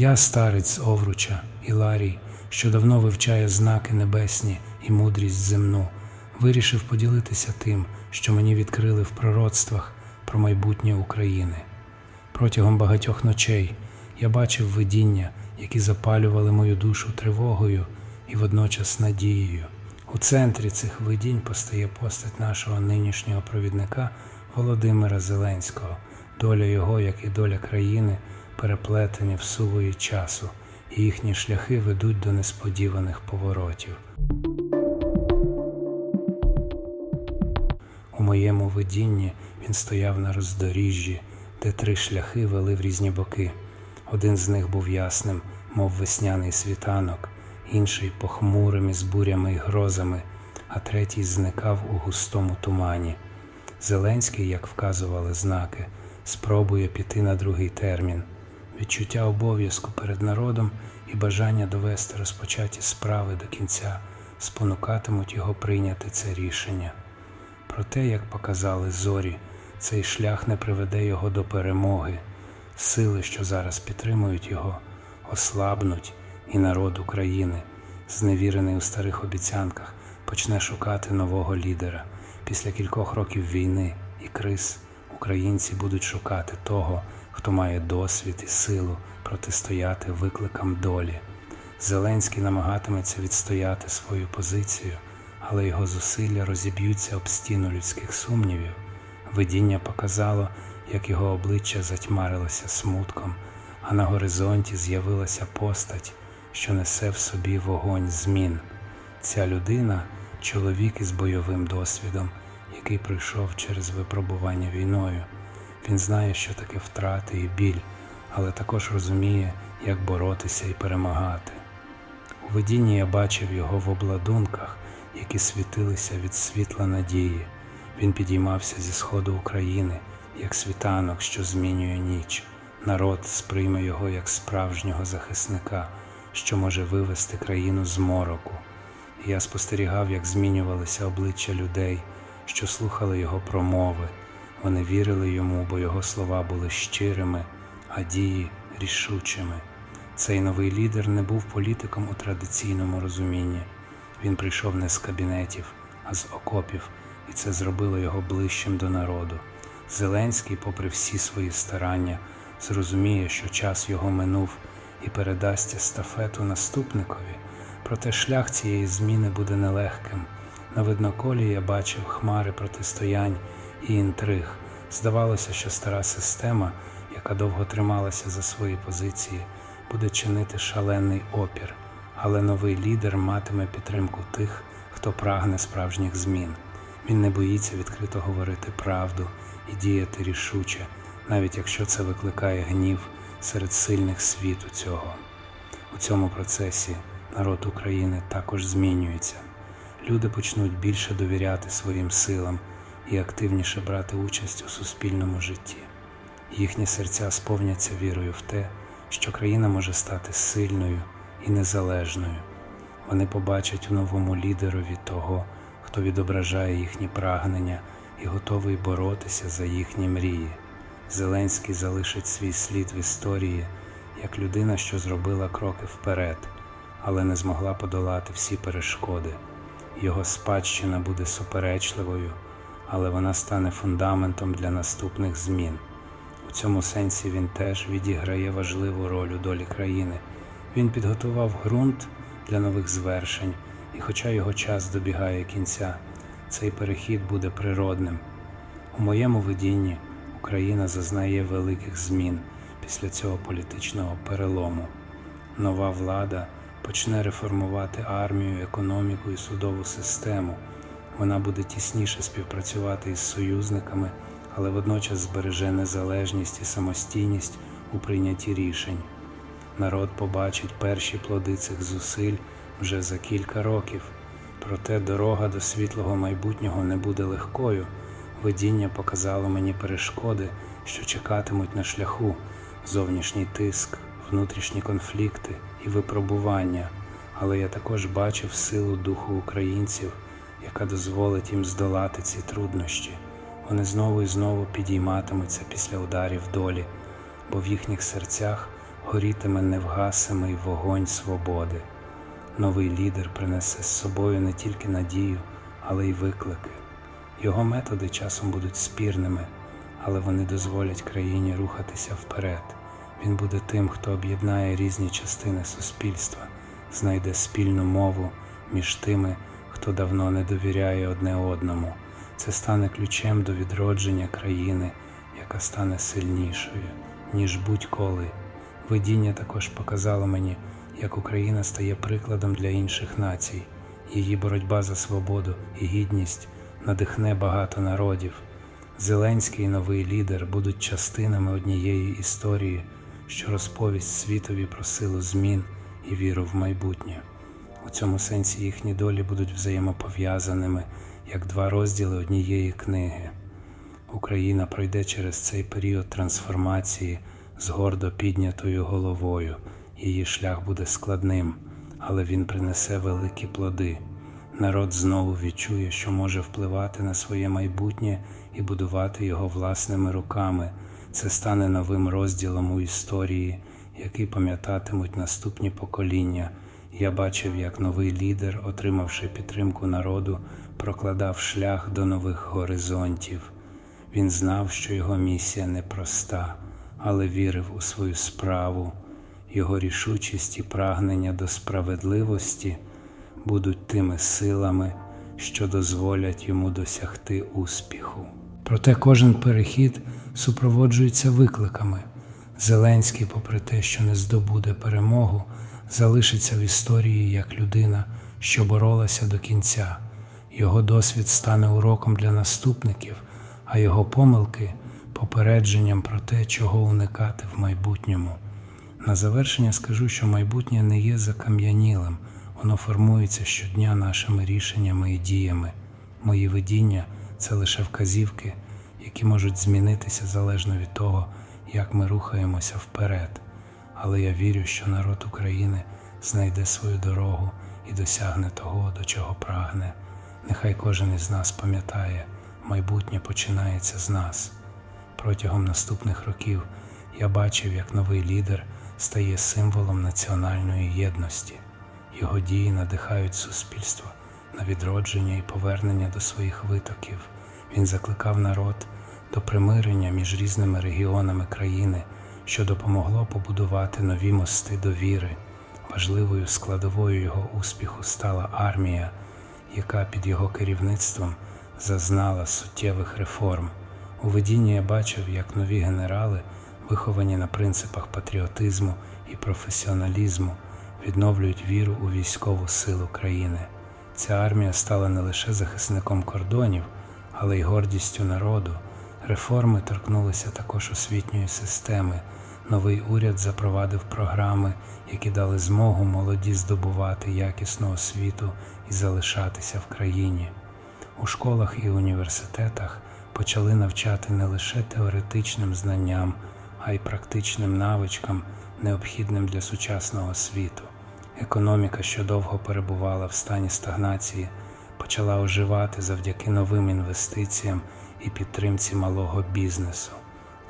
Я старець Овруча, Іларій, що давно вивчає знаки небесні і мудрість земну, вирішив поділитися тим, що мені відкрили в пророцтвах про майбутнє України. Протягом багатьох ночей я бачив видіння, які запалювали мою душу тривогою і водночас надією. У центрі цих видінь постає постать нашого нинішнього провідника Володимира Зеленського, доля його, як і доля країни, переплетені в сувої часу, і їхні шляхи ведуть до несподіваних поворотів. У моєму видінні він стояв на роздоріжжі, де три шляхи вели в різні боки. Один з них був ясним, мов весняний світанок, інший похмурим із бурями й грозами, а третій зникав у густому тумані. Зеленський, як вказували знаки, спробує піти на другий термін. Відчуття обов'язку перед народом і бажання довести розпочаті справи до кінця спонукатимуть його прийняти це рішення. Проте, як показали зорі, цей шлях не приведе його до перемоги. Сили, що зараз підтримують його, ослабнуть, і народ України, зневірений у старих обіцянках, почне шукати нового лідера. Після кількох років війни і криз українці будуть шукати того, хто має досвід і силу протистояти викликам долі. Зеленський намагатиметься відстояти свою позицію, але його зусилля розіб'ються об стіну людських сумнівів. Видіння показало, як його обличчя затьмарилося смутком, а на горизонті з'явилася постать, що несе в собі вогонь змін. Ця людина чоловік із бойовим досвідом, який пройшов через випробування війною. Він знає, що таке втрати і біль, але також розуміє, як боротися і перемагати. У видінні я бачив його в обладунках, які світилися від світла надії. Він підіймався зі сходу України, як світанок, що змінює ніч. Народ сприйме його як справжнього захисника, що може вивести країну з мороку. Я спостерігав, як змінювалися обличчя людей, що слухали його промови. Вони вірили йому, бо його слова були щирими, а дії рішучими. Цей новий лідер не був політиком у традиційному розумінні. Він прийшов не з кабінетів, а з окопів, і це зробило його ближчим до народу. Зеленський, попри всі свої старання, зрозуміє, що час його минув і передасть естафету наступникові. Проте шлях цієї зміни буде нелегким. На видноколі я бачив хмари протистоянь і інтриг. Здавалося, що стара система, яка довго трималася за свої позиції, буде чинити шалений опір, але новий лідер матиме підтримку тих, хто прагне справжніх змін. Він не боїться відкрито говорити правду і діяти рішуче, навіть якщо це викликає гнів серед сильних світу цього. У цьому процесі народ України також змінюється. Люди почнуть більше довіряти своїм силам і активніше брати участь у суспільному житті. Їхні серця сповняться вірою в те, що країна може стати сильною і незалежною. Вони побачать у новому лідерові того, хто відображає їхні прагнення і готовий боротися за їхні мрії. Зеленський залишить свій слід в історії як людина, що зробила кроки вперед, але не змогла подолати всі перешкоди. Його спадщина буде суперечливою, але вона стане фундаментом для наступних змін. У цьому сенсі він теж відіграє важливу роль у долі країни. Він підготував ґрунт для нових звершень, і хоча його час добігає кінця, цей перехід буде природним. У моєму видінні Україна зазнає великих змін після цього політичного перелому. Нова влада почне реформувати армію, економіку і судову систему. Вона буде тісніше співпрацювати із союзниками, але водночас збереже незалежність і самостійність у прийнятті рішень. Народ побачить перші плоди цих зусиль вже за кілька років. Проте дорога до світлого майбутнього не буде легкою. Видіння показало мені перешкоди, що чекатимуть на шляху, зовнішній тиск, внутрішні конфлікти і випробування. Але я також бачив силу духу українців, яка дозволить їм здолати ці труднощі. Вони знову і знову підійматимуться після ударів долі, бо в їхніх серцях горітиме невгасимий вогонь свободи. Новий лідер принесе з собою не тільки надію, але й виклики. Його методи часом будуть спірними, але вони дозволять країні рухатися вперед. Він буде тим, хто об'єднає різні частини суспільства, знайде спільну мову між тими, хто давно не довіряє одне одному. Це стане ключем до відродження країни, яка стане сильнішою, ніж будь-коли. Видіння також показало мені, як Україна стає прикладом для інших націй. Її боротьба за свободу і гідність надихне багато народів. Зеленський і новий лідер будуть частинами однієї історії, що розповість світові про силу змін і віру в майбутнє. У цьому сенсі їхні долі будуть взаємопов'язаними як два розділи однієї книги. Україна пройде через цей період трансформації з гордо піднятою головою. Її шлях буде складним, але він принесе великі плоди. Народ знову відчує, що може впливати на своє майбутнє і будувати його власними руками. Це стане новим розділом у історії, який пам'ятатимуть наступні покоління. Я бачив, як новий лідер, отримавши підтримку народу, прокладав шлях до нових горизонтів. Він знав, що його місія непроста, але вірив у свою справу. Його рішучість і прагнення до справедливості будуть тими силами, що дозволять йому досягти успіху. Проте кожен перехід супроводжується викликами. Зеленський, попри те, що не здобуде перемогу, залишиться в історії як людина, що боролася до кінця. Його досвід стане уроком для наступників, а його помилки попередженням про те, чого уникати в майбутньому. На завершення скажу, що майбутнє не є закам'янілим, воно формується щодня нашими рішеннями і діями. Мої видіння це лише вказівки, які можуть змінитися залежно від того, як ми рухаємося вперед. Але я вірю, що народ України знайде свою дорогу і досягне того, до чого прагне. Нехай кожен із нас пам'ятає, майбутнє починається з нас. Протягом наступних років я бачив, як новий лідер стає символом національної єдності. Його дії надихають суспільство на відродження і повернення до своїх витоків. Він закликав народ до примирення між різними регіонами країни, що допомогло побудувати нові мости довіри. Важливою складовою його успіху стала армія, яка під його керівництвом зазнала суттєвих реформ. У видінні я бачив, як нові генерали, виховані на принципах патріотизму і професіоналізму, відновлюють віру у військову силу країни. Ця армія стала не лише захисником кордонів, але й гордістю народу. Реформи торкнулися також освітньої системи. Новий уряд запровадив програми, які дали змогу молоді здобувати якісну освіту і залишатися в країні. У школах і університетах почали навчати не лише теоретичним знанням, а й практичним навичкам, необхідним для сучасного світу. Економіка, що довго перебувала в стані стагнації, почала оживати завдяки новим інвестиціям і підтримці малого бізнесу.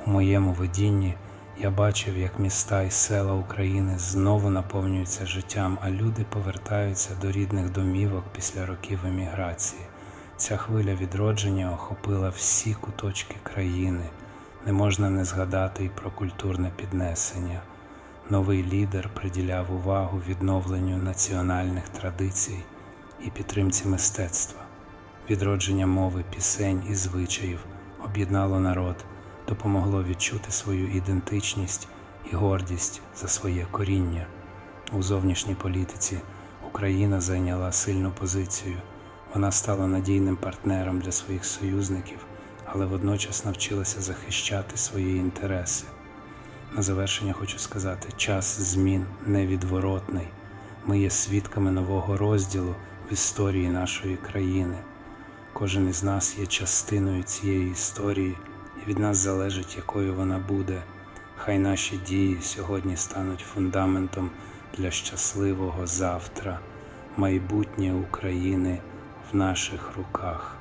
У моєму видінні я бачив, як міста і села України знову наповнюються життям, а люди повертаються до рідних домівок після років еміграції. Ця хвиля відродження охопила всі куточки країни. Не можна не згадати і про культурне піднесення. Новий лідер приділяв увагу відновленню національних традицій і підтримці мистецтва. Відродження мови, пісень і звичаїв об'єднало народ, допомогло відчути свою ідентичність і гордість за своє коріння. У зовнішній політиці Україна зайняла сильну позицію. Вона стала надійним партнером для своїх союзників, але водночас навчилася захищати свої інтереси. На завершення хочу сказати: час змін невідворотний. Ми є свідками нового розділу в історії нашої країни. Кожен із нас є частиною цієї історії, від нас залежить, якою вона буде. Хай наші дії сьогодні стануть фундаментом для щасливого завтра, майбутнє України в наших руках.